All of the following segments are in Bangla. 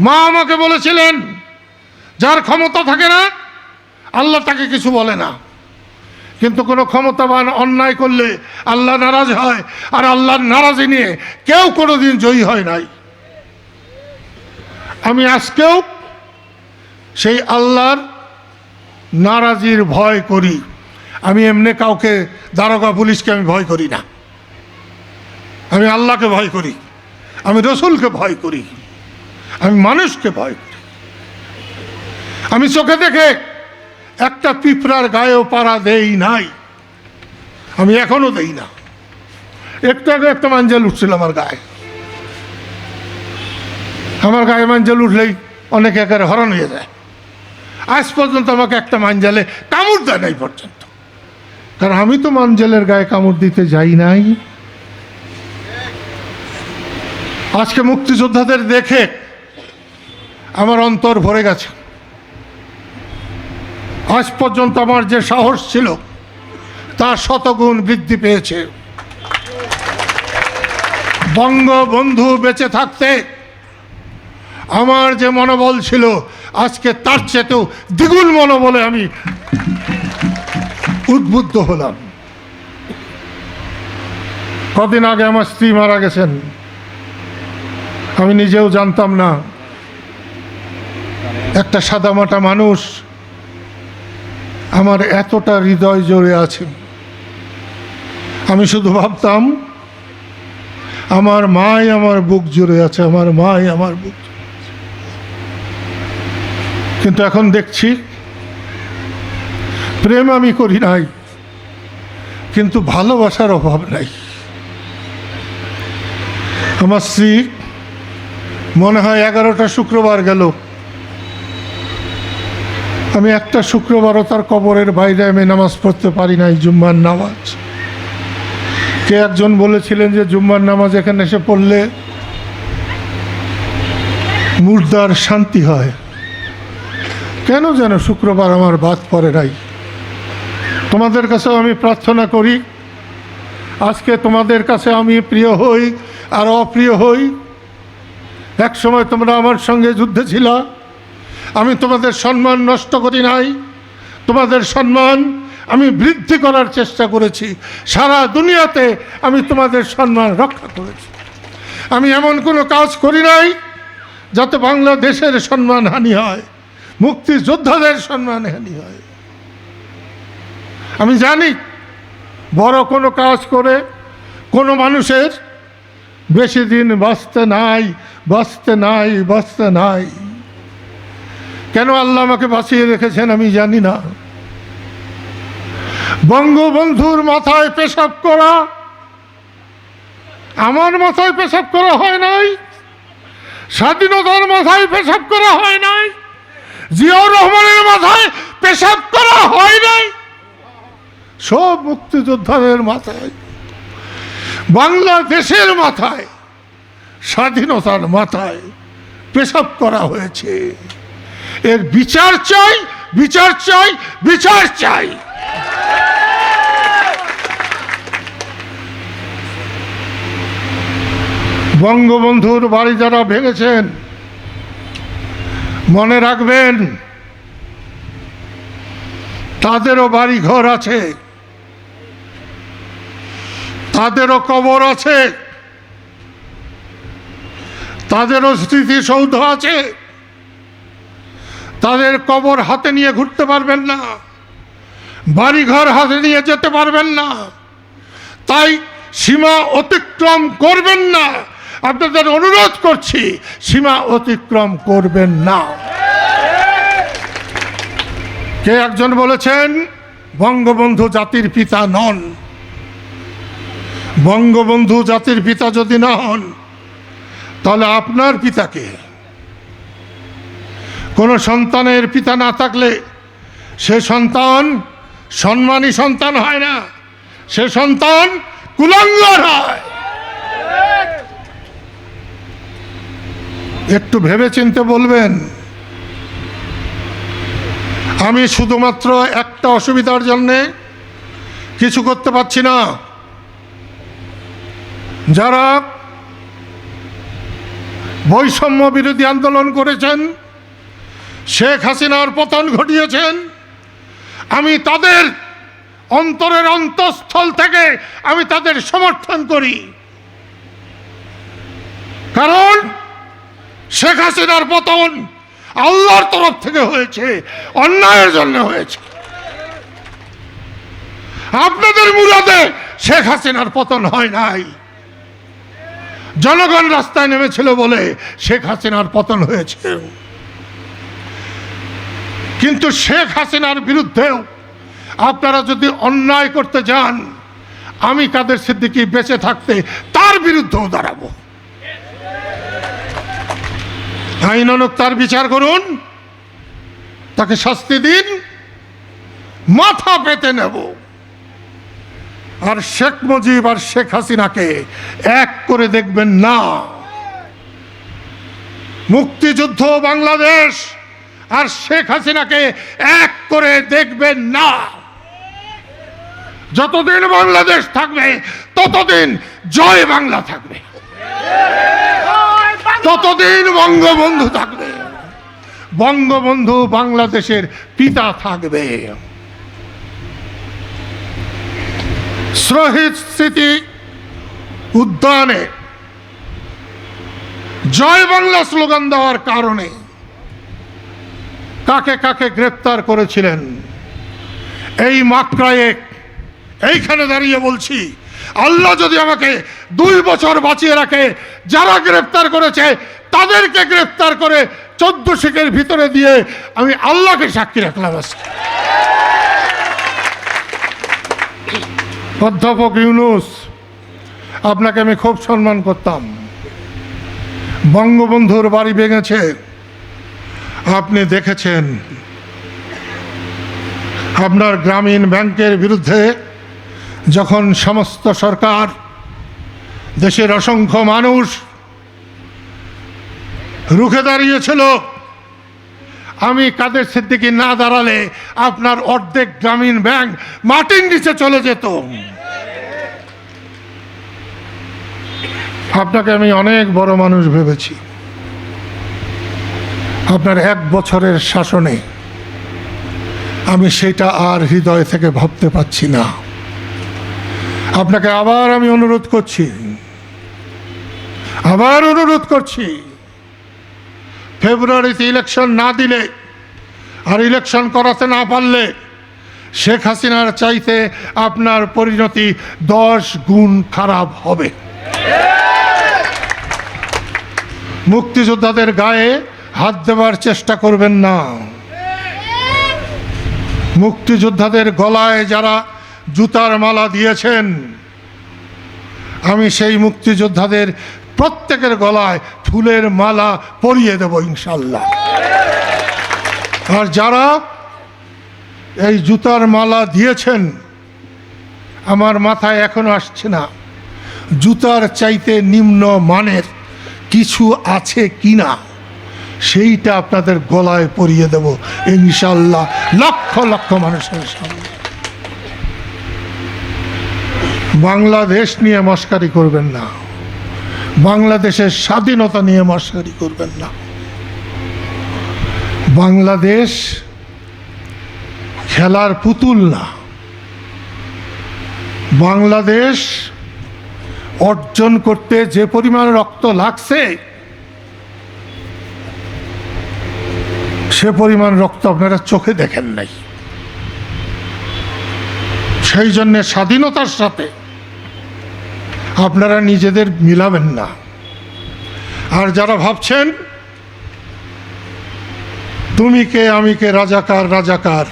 মা আমাকে বলেছিলেন, যার ক্ষমতা থাকে না, আল্লাহ তাকে কিছু বলে না। কিন্তু কোনো ক্ষমতাবান অন্যায় করলে আল্লাহ নারাজ হয়, আর আল্লাহর নারাজি নিয়ে কেউ কোনো দিন জয়ী হয় নাই। আমি আজকেও সেই আল্লাহর নারাজির ভয় করি। আমি এমনি কাউকে দারোগা পুলিশকে আমি ভয় করি না। আমি আল্লাহকে ভয় করি। আমি রসুলকে ভয় করি। আমি মানুষকে ভয় করি। আমি চোখে দেখে একটা পিঁপড়ার গায়েও পাড়া দেই নাই। আমি এখনও দেই না। একটু আগে একটা মাঞ্জেল উঠছিল আমার গায়ে। আমার গায়ে মাঞ্জেল উঠলেই অনেকে একেবারে হরণ হয়ে যায়। আজ পর্যন্ত আমাকে একটা মাঞ্জালে কামড় দেয় নাই পর্যন্ত। কারণ আমি তো মাঞ্জেলের গায়ে কামড় দিতে যাই নাই। আজকে মুক্তিযোদ্ধাদের দেখে আমার অন্তর ভরে গেছে। আজ পর্যন্ত আমার যে সাহস ছিল তার শতগুণ বৃদ্ধি পেয়েছে। বঙ্গবন্ধু বেঁচে থাকতে আমার যে মনোবল ছিল, আজকে তার চেয়েতেও দ্বিগুণ মনোবলে আমি উদ্বুদ্ধ হলাম। কদিন আগে আমার স্ত্রী মারা গেছেন। আমি নিজেও জানতাম না একটা সাদামাটা মানুষ আমার এতটা হৃদয় জড়ে আছে। আমি শুধু ভাবতাম, আমার মাই আমার বুক জুড়ে আছে, আমার মাই আমার বুক কিন্তু এখন দেখছি, প্রেম আমি করি নাই, কিন্তু ভালোবাসার অভাব নাই। আমার স্ত্রী, মনে হয় এগারোটা শুক্রবার গেল। আমি একটা শুক্রবারও তার কবরের বাইরে আমি নামাজ পড়তে পারি নাই জুম্মার নামাজ। কে একজন বলেছিলেন যে জুম্মার নামাজ এখানে এসে পড়লে মুর্দার শান্তি হয়? কেন যেন শুক্রবার আমার বাদ পড়ে নাই? তোমাদের কাছেও আমি প্রার্থনা করি, আজকে তোমাদের কাছে আমি প্রিয় হই আর অপ্রিয় হই। এক সময় তোমরা আমার সঙ্গে যুদ্ধে ছিলা আমি তোমাদের সম্মান নষ্ট করি নাই। তোমাদের সম্মান আমি বৃদ্ধি করার চেষ্টা করেছি। সারা দুনিয়াতে আমি তোমাদের সম্মান রক্ষা করেছি। আমি এমন কোনো কাজ করি নাই যাতে বাংলাদেশের সম্মান হানি হয়, মুক্তিযোদ্ধাদের সম্মান হানি হয়। আমি জানি বড় কোনো কাজ করে কোনো মানুষের বেশি দিন বাঁচতে নাই বাঁচতে নাই বাঁচতে নাই। কেন আল্লাহ আমাকে বাঁচিয়ে রেখেছেন আমি জানি না। বঙ্গবন্ধুর মাথায় পেশাব করা, আমার মাথায় পেশাব করা হয় নাই, স্বাধীনতার মাথায় পেশাব করা হয় নাই, জিয়াউর রহমানের মাথায় পেশাব করা হয় নাই, সব মুক্তিযোদ্ধাদের মাথায়, বাংলাদেশের মাথায়, স্বাধীনতার মাথায় পেশাব করা হয়েছে। এর বিচার চাই বিচার চাই বিচার চাই। বঙ্গবন্ধুর বাড়ি যারা ভেঙেছেন, মনে রাখবেন, তাদেরও বাড়ি ঘর আছে, তাদেরও কবর আছে, তাদেরও স্মৃতিসৌধ আছে। তাদের কবর হাতে নিয়ে ঘুরতে পারবেন না। বাড়িঘর হাতে নিয়ে যেতে পারবেন না। তাই সীমা অতিক্রম করবেন না। আপনাদের অনুরোধ করছি, সীমা অতিক্রম করবেন না। কে একজন বলেছেন, বঙ্গবন্ধু জাতির পিতা নন। বঙ্গবন্ধু জাতির পিতা যদি না হন, তাহলে আপনার পিতাকে কোনো সন্তানের পিতা না থাকলে সে সন্তান সম্মানী সন্তান হয় না। সে সন্তান কুলাঙ্গার হয়। একটু ভেবে চিনতে বলবেন, আমি শুধুমাত্র একটা অসুবিধার জন্যে কিছু করতে পারছি না। যারা বৈষম্য বিরোধী আন্দোলন করেছেন শেখ হাসিনার পতন ঘটিয়েছেন। আমি তাদের অন্তরের অন্তঃস্থল থেকে আমি তাদের সমর্থন করি। কারণ শেখ হাসিনার পতন আল্লাহর তরফ থেকে হয়েছে, অন্যায়ের জন্য হয়েছে। আপনাদের মুরাদে শেখ হাসিনার পতন হয় নাই। জনগণ রাস্তায় নেমেছিল বলে শেখ হাসিনার পতন হয়েছে। কিন্তু শেখ হাসিনার বিরুদ্ধেও আপনারা যদি অন্যায় করতে যান, আমি কাদের সিদ্দিকি বেঁচে থাকতে তার বিরুদ্ধেও দাঁড়াবো। আইন তার বিচার করুন, তাকে শাস্তি দিন, মাথা পেতে নেব। আর শেখ মুজিব আর শেখ হাসিনাকে এক করে দেখবেন না। মুক্তিযুদ্ধ বাংলাদেশ আর শেখ হাসিনাকে এক করে দেখবেন না। যতদিন বাংলাদেশ থাকবে, ততদিন জয় বাংলা থাকবে। ততদিন বঙ্গবন্ধু থাকবে। বঙ্গবন্ধু বাংলাদেশের পিতা থাকবে। শহীদ স্মৃতি উদ্যানে জয় বাংলা স্লোগান দেওয়ার কারণে কাকে কাকে গ্রেপ্তার করেছিলেন? এই মাত্রায় এইখানে দাঁড়িয়ে বলছি, আল্লাহ যদি আমাকে দুই বছর বাঁচিয়ে রাখে, যারা গ্রেপ্তার করেছে, তাদেরকে গ্রেপ্তার করে চোদ্দ শিখের ভিতরে দিয়ে আমি আল্লাহকে সাক্ষী রাখলাম আজকে। অধ্যাপক ইউনুস, আপনাকে আমি খুব সম্মান করতাম। বঙ্গবন্ধুর বাড়ি ভেঙেছে। আপনি দেখেছেন, আপনার গ্রামীণ ব্যাংকের বিরুদ্ধে যখন সমস্ত সরকার, দেশের অসংখ্য মানুষ রুখে দাঁড়িয়েছিল, আমি কাদের সিদ্দিকি না দাঁড়ালে আপনার অর্ধেক গ্রামীণ ব্যাংক মাটির নিচে চলে যেত। আপনাকে আমি অনেক বড় মানুষ ভেবেছি। আপনার এক বছরের শাসনে আমি সেটা আর হৃদয় থেকে ভাবতে পাচ্ছি না। আপনাকে আবার আমি অনুরোধ করছি। আবার অনুরোধ করছি। ফেব্রুয়ারিতে ইলেকশন না দিলে আর ইলেকশন করাতে না পারলে শেখ হাসিনার চাইতে আপনার পরিণতি দশ গুণ খারাপ হবে। মুক্তিযোদ্ধাদের গায়ে হাত দেওয়ার চেষ্টা করবেন না। মুক্তিযোদ্ধাদের গলায় যারা জুতার মালা দিয়েছেন, আমি সেই মুক্তিযোদ্ধাদের প্রত্যেকের গলায় ফুলের মালা পরিয়ে দেব ইনশাল্লাহ আর যারা এই জুতার মালা দিয়েছেন, আমার মাথায় এখনও আসছে না, জুতার চাইতে নিম্ন মানের কিছু আছে কিনা? সেইটা আপনাদের গলায় পরিয়ে দেব। ইনশাল্লাহ লক্ষ লক্ষ মানুষের সামনে। বাংলাদেশ নিয়ে মস্কারি করবেন না। বাংলাদেশের স্বাধীনতা নিয়ে মস্কারি করবেন না। বাংলাদেশ খেলার পুতুল না। বাংলাদেশ অর্জন করতে যে পরিমাণ রক্ত লাগছে সে পরিমাণ রক্ত আপনারা চোখে দেখেন নাই। সেই জন্যে স্বাধীনতার সাথে আপনারা নিজেদের মিলাবেন না। আর যারা ভাবছেন, তুমি কে, আমি কে, রাজাকার রাজাকার?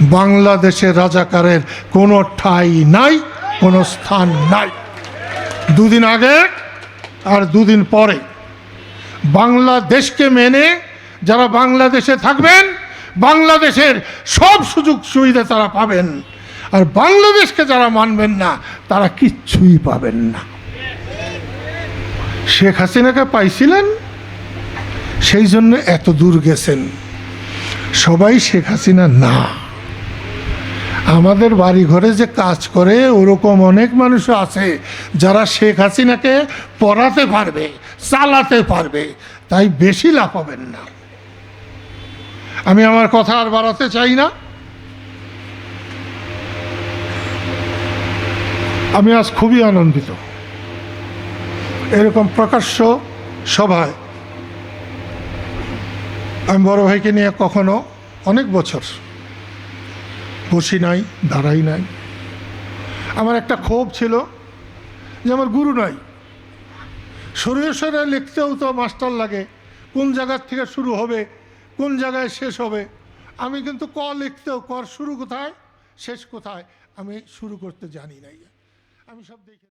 বাংলাদেশের রাজাকারের কোনো ঠাঁই নাই, কোনো স্থান নাই। দুদিন আগে আর দুদিন পরে বাংলাদেশকে মেনে যারা বাংলাদেশে থাকবেন, বাংলাদেশের সব সুযোগ সুবিধা তারা পাবেন। আর বাংলাদেশকে যারা মানবেন না, তারা কিচ্ছুই পাবেন না। শেখ হাসিনাকে পাইছিলেন, সেই জন্য এত দূর গেছেন। সবাই শেখ হাসিনা না। আমাদের বাড়ি ঘরে যে কাজ করে, ওরকম অনেক মানুষ আছে যারা শেখ হাসিনাকে পড়াতে পারবে, চালাতে পারবে, তাই বেশি লাভ হবেন না। আমি আমার কথা আর বাড়াতে চাই না। আমি আজ খুবই আনন্দিত। এরকম প্রকাশ্য সভায় আমি বড় ভাইকে নিয়ে কখনো অনেক বছর বসি নাই, দাঁড়াই নাই। আমার একটা ক্ষোভ ছিল যে আমার গুরু নাই। সরে সরে লিখতেও তো মাস্টার লাগে, কোন জায়গার থেকে শুরু হবে কোন জায়গায় শেষ হবে? আমি কিন্তু ক লিখতেও কর শুরু কোথায়, শেষ কোথায়, আমি শুরু করতে জানি না আমি সব দেখে